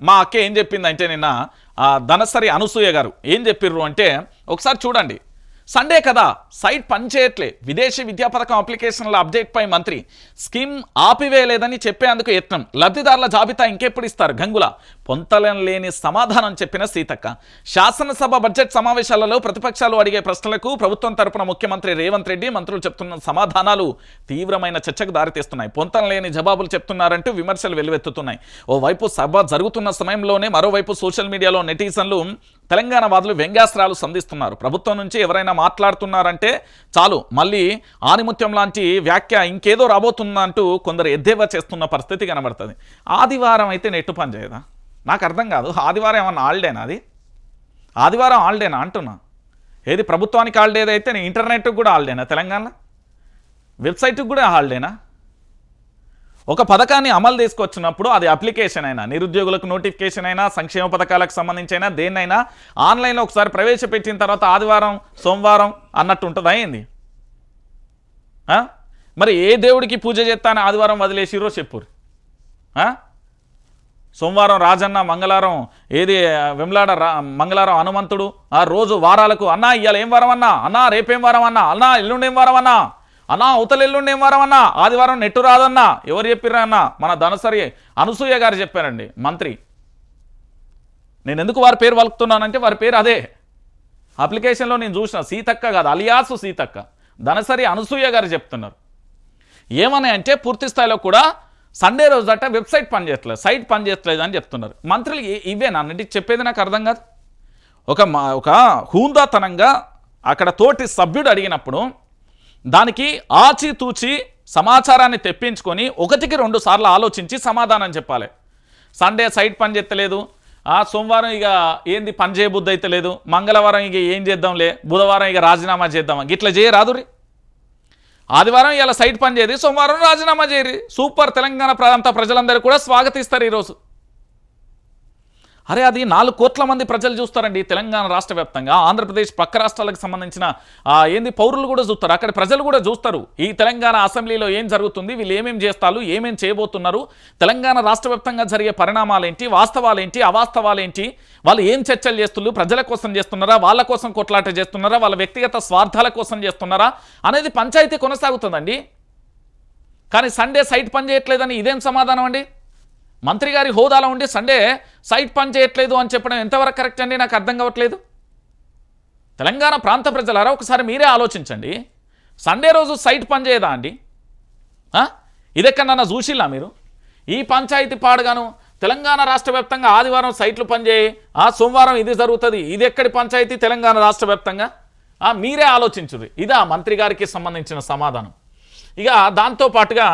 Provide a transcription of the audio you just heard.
మా అక్క ఏం చెప్పిందంటే నిన్న ధనసరి అనసూయ గారు ఏం చెప్పిర్రు అంటే ఒకసారి చూడండి. సండే కదా సైట్ పనిచేయట్లే. విదేశీ విద్యా పథకం అప్లికేషన్ల అప్డేట్ పై మంత్రి స్కీమ్ ఆపివేయలేదని చెప్పేందుకు యత్నం. లబ్ధిదారుల జాబితా ఇంకెప్పుడు ఇస్తారు? గంగుల. పొంతలం లేని సమాధానం చెప్పిన సీతక్క. శాసనసభ బడ్జెట్ సమావేశాలలో ప్రతిపక్షాలు అడిగే ప్రశ్నలకు ప్రభుత్వం తరపున ముఖ్యమంత్రి రేవంత్ రెడ్డి మంత్రులు చెప్తున్న సమాధానాలు తీవ్రమైన చర్చకు దారితీస్తున్నాయి. పొంతం లేని జవాబులు చెప్తున్నారంటూ విమర్శలు వెల్లువెత్తుతున్నాయి. ఓవైపు సభ జరుగుతున్న సమయంలోనే మరోవైపు సోషల్ మీడియాలో నెటిజన్లు తెలంగాణ వాదులు వ్యంగ్యాస్త్రాలు సంధిస్తున్నారు. ప్రభుత్వం నుంచి ఎవరైనా మాట్లాడుతున్నారంటే చాలు. మళ్ళీ ఆనిముత్యం లాంటి వ్యాఖ్య ఇంకేదో రాబోతుందంటూ కొందరు ఎద్దేవా చేస్తున్న పరిస్థితి కనబడుతుంది. ఆదివారం అయితే నెట్టు పని చేయదా? నాకు అర్థం కాదు. ఆదివారం ఏమన్నా హాలిడేనా అది? ఆదివారం హాలిడేనా అంటున్నా. ఏది ప్రభుత్వానికి హాలిడే అయితే ఇంటర్నెట్కి కూడా హాలిడేనా? తెలంగాణ? వెబ్సైట్కి కూడా హాలిడేనా? ఒక పథకాన్ని అమలు తీసుకొచ్చినప్పుడు అది అప్లికేషన్ అయినా నిరుద్యోగులకు నోటిఫికేషన్ అయినా సంక్షేమ పథకాలకు సంబంధించైనా దేన్నైనా ఆన్లైన్లో ఒకసారి ప్రవేశపెట్టిన తర్వాత ఆదివారం సోమవారం అన్నట్టు ఉంటుందా ఏంది? మరి ఏ దేవుడికి పూజ చేస్తానని ఆదివారం వదిలేసిరో చెప్పురు. సోమవారం రాజన్న మంగళవారం ఏది వెమ్లాడ రా మంగళవారం హనుమంతుడు ఆ రోజు వారాలకు అన్నా ఇవాళ ఏం వారం అన్నా? అన్నా రేపేం వారం అన్నా? అన్నా ఎల్లుండేం వారం అన్నా? అన్నా అవతలెల్లుండి ఏం వారం అన్నా? ఆదివారం నెట్టు రాదన్నా? ఎవరు చెప్పిరా అన్న? మన ధనసరి అనసూయ గారు చెప్పారండి మంత్రి. నేను ఎందుకు వారి పేరు వలుకుతున్నానంటే వారి పేరు అదే. అప్లికేషన్లో నేను చూసిన సీతక్క కాదు అలియాసు సీతక్క. ధనసరి అనసూయ గారు చెప్తున్నారు. ఏమని అంటే పూర్తి స్థాయిలో కూడా సండే రోజు అట్ట వెబ్సైట్ పనిచేయట్లేదు సైట్ పనిచేయట్లేదు అని చెప్తున్నారు. మంత్రులు ఇవే నన్నింటికి చెప్పేది నాకు అర్థం కాదు. ఒక మా- ఒక హూందాతనంగా అక్కడ తోటి సభ్యుడు అడిగినప్పుడు దానికి ఆచితూచి సమాచారాన్ని తెప్పించుకొని ఒకటికి రెండు సార్లు ఆలోచించి సమాధానం చెప్పాలి. సండే సైట్ పని చెత్తలేదు ఆ సోమవారం ఇక ఏంది పని చేయబుద్ధి అయితే లేదు. మంగళవారం ఇక ఏం చేద్దాంలే? బుధవారం ఇక రాజీనామా చేద్దామా? గిట్ల చేయరాదురి ఆదివారం ఇలా సైట్ పని చేయదు సోమవారం రాజీనామా చేయరు. సూపర్ తెలంగాణ ప్రాంత ప్రజలందరూ కూడా స్వాగతిస్తారు ఈరోజు. అరే అది నాలుగు కోట్ల మంది ప్రజలు చూస్తారండి తెలంగాణ రాష్ట్ర వ్యాప్తంగా. ఆంధ్రప్రదేశ్ పక్క రాష్ట్రాలకు సంబంధించిన ఏంది పౌరులు కూడా చూస్తారు. అక్కడ ప్రజలు కూడా చూస్తారు. ఈ తెలంగాణ అసెంబ్లీలో ఏం జరుగుతుంది వీళ్ళు ఏమేమి చేస్తారు ఏమేమి చేయబోతున్నారు తెలంగాణ రాష్ట్ర వ్యాప్తంగా జరిగే పరిణామాలేంటి వాస్తవాలేంటి అవాస్తవాలేంటి వాళ్ళు ఏం చర్చలు చేస్తున్నారు ప్రజల కోసం చేస్తున్నారా వాళ్ళ కోసం కొట్లాట చేస్తున్నారా వాళ్ళ వ్యక్తిగత స్వార్థాల కోసం చేస్తున్నారా అనేది పంచాయతీ కొనసాగుతుందండి. కానీ సండే సైట్ పని చేయట్లేదని ఇదేం సమాధానం అండి? మంత్రి గారి హోదాలో ఉండి సండే సైట్ పని చేయట్లేదు అని చెప్పడం ఎంతవరకు కరెక్ట్ అండి? నాకు అర్థం కావట్లేదు. తెలంగాణ ప్రాంత ప్రజలారా ఒకసారి మీరే ఆలోచించండి. సండే రోజు సైట్ పని చేయదా అండి? ఇదెక్కడన్నా చూసిల్లా మీరు? ఈ పంచాయతీ పాడుగాను తెలంగాణ రాష్ట్ర వ్యాప్తంగా ఆదివారం సైట్లు పనిచేయి ఆ సోమవారం ఇది జరుగుతుంది ఇది ఎక్కడి పంచాయతీ? తెలంగాణ రాష్ట్ర వ్యాప్తంగా? మీరే ఆలోచించుర్రి ఇదా మంత్రి గారికి సంబంధించిన సమాధానం. ఇక దాంతో పాటుగా